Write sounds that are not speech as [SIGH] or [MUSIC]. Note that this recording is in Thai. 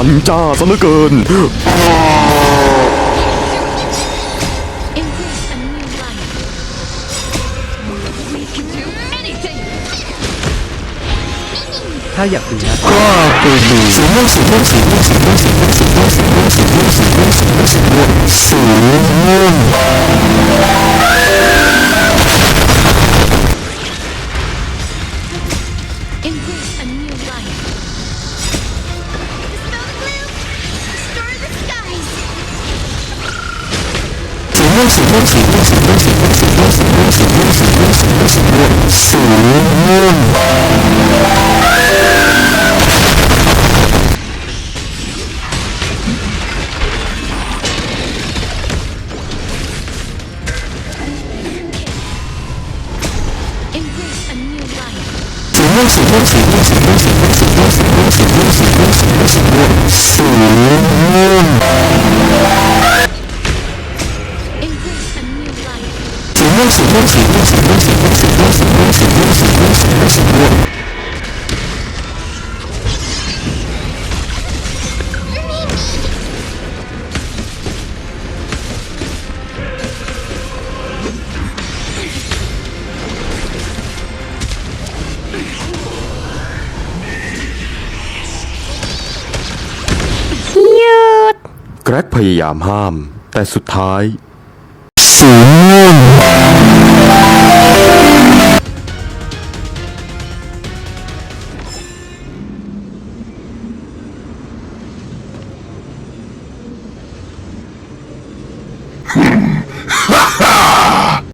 ันจ้าซะเหลือเกิน Embrace a new life. We can do anything. ถ้าอยากดูนะกล้าเปิดดูสีม่วงสีม่วงสีม่วงสีม่วงสีม่วงสีม่วงสีม่วงสีม่วงสีม่วงสีม่วงสีม่วงสีม่วง Embrace a new Señor, Señor, Señor, Señor, ร่วงสีม่วงสีม่วงสีม่วงสีม่วงสีม่วงสีม่วงสีม่วงสีม่วงสีม่วงสีม่วงแกรกพยายามห้าม แต่สุดท้าย Ha! [LAUGHS]